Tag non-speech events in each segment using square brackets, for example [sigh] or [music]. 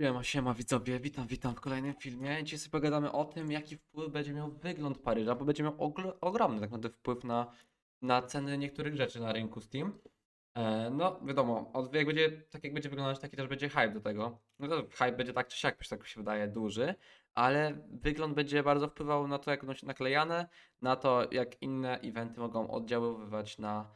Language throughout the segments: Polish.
Siema, siema widzowie, witam, witam w kolejnym filmie. Dzisiaj sobie pogadamy o tym, jaki wpływ będzie miał wygląd Paryża, bo będzie miał ogromny tak naprawdę wpływ na, na ceny niektórych rzeczy na rynku Steam. E, no, wiadomo, od, jak będzie, tak jak będzie wyglądać, taki też będzie hype do tego. No to hype będzie tak czy siak, tak się wydaje, duży, ale wygląd będzie bardzo wpływał na to, jak będą się naklejane, na to, jak inne eventy mogą oddziaływać na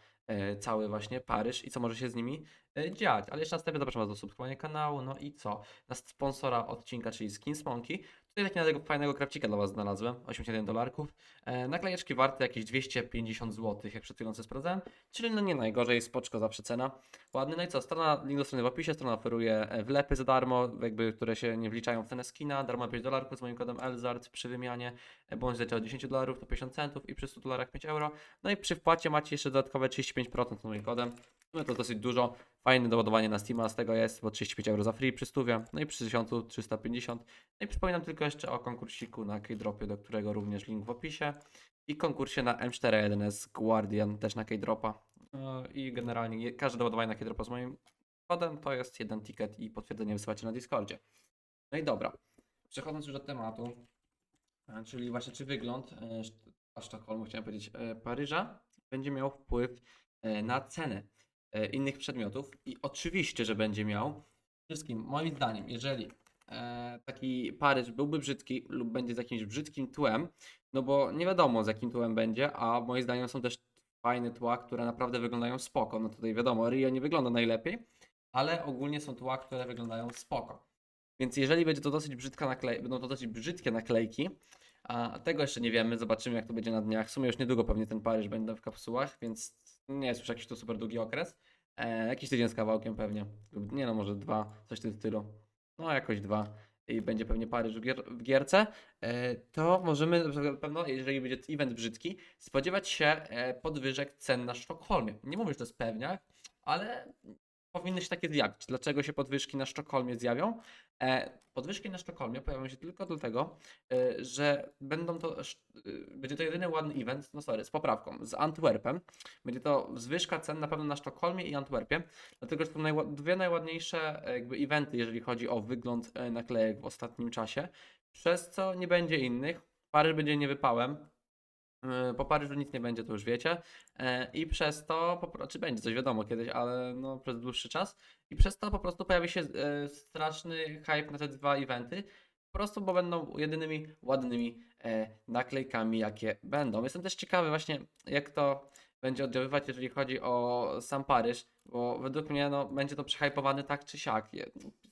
cały właśnie Paryż i co może się z nimi e, dziać. Ale jeszcze na wstępie zapraszam Was do subskrybowania kanału, no i co? na sponsora odcinka, czyli Skins Monkey. Tutaj takiego fajnego krawcika dla Was znalazłem, 81 dolarków. E, naklejeczki warte jakieś 250 zł, jak przed chwilą sprawdzałem, czyli no nie najgorzej, spoczko zawsze cena. Ładny, no i co, strona, link do strony w opisie, strona oferuje e, wlepy za darmo, jakby, które się nie wliczają w cenę skina, darmo 5 dolarków z moim kodem ELZARD przy wymianie, e, bądź zleciał od 10 dolarów to 50 centów i przy 100 dolarach 5 euro. No i przy wpłacie macie jeszcze dodatkowe 35% z moim kodem. No to dosyć dużo. Fajne doładowanie na Steama z tego jest, bo 35 euro za free przy stówie, no i przy 1000 350. No i przypominam tylko jeszcze o konkursiku na Keydropie, do którego również link w opisie. I konkursie na M41S Guardian też na Keydropa. No I generalnie każde doładowanie na Keydropa z moim kodem to jest jeden ticket i potwierdzenie wysyłacie na Discordzie. No i dobra. Przechodząc już do tematu, e, czyli właśnie czy wygląd e, Sztokholmu, chciałem powiedzieć, e, Paryża będzie miał wpływ na cenę innych przedmiotów i oczywiście, że będzie miał. Wszystkim, moim zdaniem, jeżeli e, taki Paryż byłby brzydki lub będzie z jakimś brzydkim tłem, no bo nie wiadomo z jakim tłem będzie, a moim zdaniem są też fajne tła, które naprawdę wyglądają spoko. No tutaj wiadomo, Rio nie wygląda najlepiej, ale ogólnie są tła, które wyglądają spoko. Więc jeżeli będzie to dosyć brzydka naklej, będą to dosyć brzydkie naklejki, a tego jeszcze nie wiemy, zobaczymy jak to będzie na dniach. W sumie już niedługo pewnie ten Paryż będzie w kapsułach, więc nie jest już jakiś tu super długi okres. E, jakiś tydzień z kawałkiem pewnie. Nie no, może dwa, coś w tym stylu. No jakoś dwa. I będzie pewnie Paryż w, gier, w gierce. E, to możemy na pewno, jeżeli będzie event brzydki, spodziewać się e, podwyżek cen na Sztokholmie. Nie mówię, że to jest pewniak, ale powinny się takie zjawić. Dlaczego się podwyżki na Sztokholmie zjawią? E, podwyżki na Sztokholmie pojawią się tylko dlatego, e, że będą to, e, będzie to jedyny ładny event, no sorry, z poprawką, z Antwerpem. Będzie to zwyżka cen na pewno na Sztokholmie i Antwerpie, dlatego że to najła- dwie najładniejsze jakby eventy, jeżeli chodzi o wygląd naklejek w ostatnim czasie, przez co nie będzie innych. Paryż będzie niewypałem, Po Paryżu nic nie będzie, to już wiecie. E, I przez to, czy będzie coś wiadomo kiedyś, ale no przez dłuższy czas. I przez to po prostu pojawi się e, straszny hype na te dwa eventy. Po prostu, bo będą jedynymi ładnymi e, naklejkami, jakie będą. Jestem też ciekawy właśnie, jak to będzie oddziaływać, jeżeli chodzi o sam Paryż, bo według mnie no, będzie to przehypowany tak czy siak.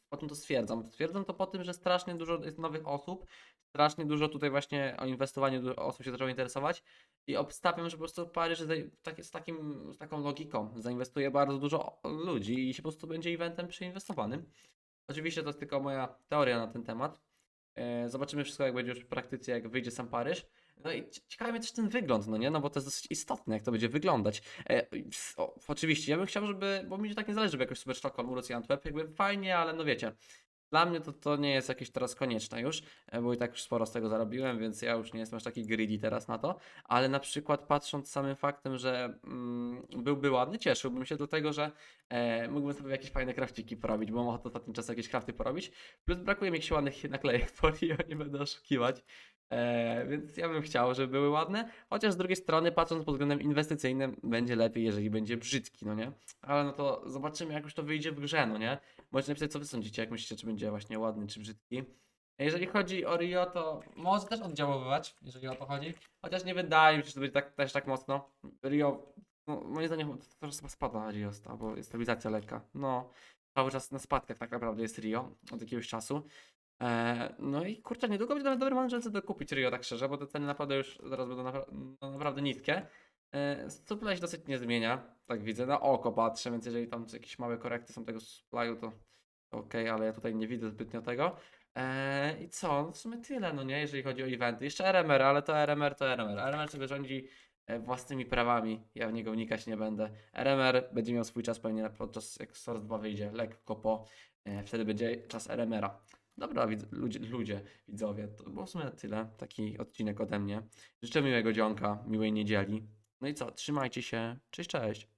Po tym to stwierdzam. Stwierdzam to po tym, że strasznie dużo jest nowych osób, strasznie dużo tutaj właśnie o inwestowaniu osób się zaczęło interesować i obstawiam, że po prostu Paryż z, takim, z taką logiką zainwestuje bardzo dużo ludzi i się po prostu będzie eventem przeinwestowanym. Oczywiście to jest tylko moja teoria na ten temat. E, Zobaczymy wszystko, jak będzie już w praktyce, jak wyjdzie sam Paryż. No i cie- ciekawi mnie też ten wygląd, no nie? No bo to jest dosyć istotne, jak to będzie wyglądać. E, o, oczywiście, ja bym chciał, żeby, bo mi tak nie zależy, żeby jakoś super Sztokholm, Uroc i Antwerp, jakby fajnie, ale no wiecie, dla mnie to, to nie jest jakieś teraz konieczne już, e, bo i tak już sporo z tego zarobiłem, więc ja już nie jestem aż taki greedy teraz na to, ale na przykład patrząc samym faktem, że mm, byłby ładny, cieszyłbym się do tego, że e, mógłbym sobie jakieś fajne krafciki porobić, bo mam ochotę ostatnim czasem jakieś krafty porobić, plus brakuje mi jakichś ładnych naklejek w Rio, [laughs] nie będę oszukiwać, e, więc ja bym chciał, żeby były ładne, chociaż z drugiej strony, patrząc pod względem inwestycyjnym, będzie lepiej, jeżeli będzie brzydki, no nie? Ale no to zobaczymy, jak już to wyjdzie w grze, no nie? Możecie napisać, co wy sądzicie, jak myślicie, czy będzie właśnie ładny, czy brzydki. Jeżeli chodzi o Rio, to może też oddziaływać, jeżeli o to chodzi. Chociaż nie wydaje mi się, że to będzie tak, też tak mocno. Rio, no, moim zdaniem to chyba spada Rio, bo jest stabilizacja lekka. No, cały czas na spadkach tak naprawdę jest Rio od jakiegoś czasu. E, no i kurczę, niedługo będzie nawet dobry moment, żeby sobie kupić Rio, tak szczerze, bo te ceny naprawdę już zaraz będą napra- no, naprawdę niskie. E, Supply się dosyć nie zmienia, tak widzę, na oko patrzę, więc jeżeli tam jakieś małe korekty są tego supply'u, to okej, ale ja tutaj nie widzę zbytnio tego. Eee, I co? No w sumie tyle, no nie, jeżeli chodzi o eventy. Jeszcze RMR, ale to RMR to RMR. RMR sobie rządzi e, własnymi prawami, ja w niego wnikać nie będę. RMR będzie miał swój czas pewnie podczas jak Source 2 wyjdzie, lekko po, e, wtedy będzie czas RMR-a. Dobra, widz, ludzie, ludzie, widzowie, to było w sumie tyle, taki odcinek ode mnie. Życzę miłego dzionka, miłej niedzieli. No i co, trzymajcie się, cześć, cześć.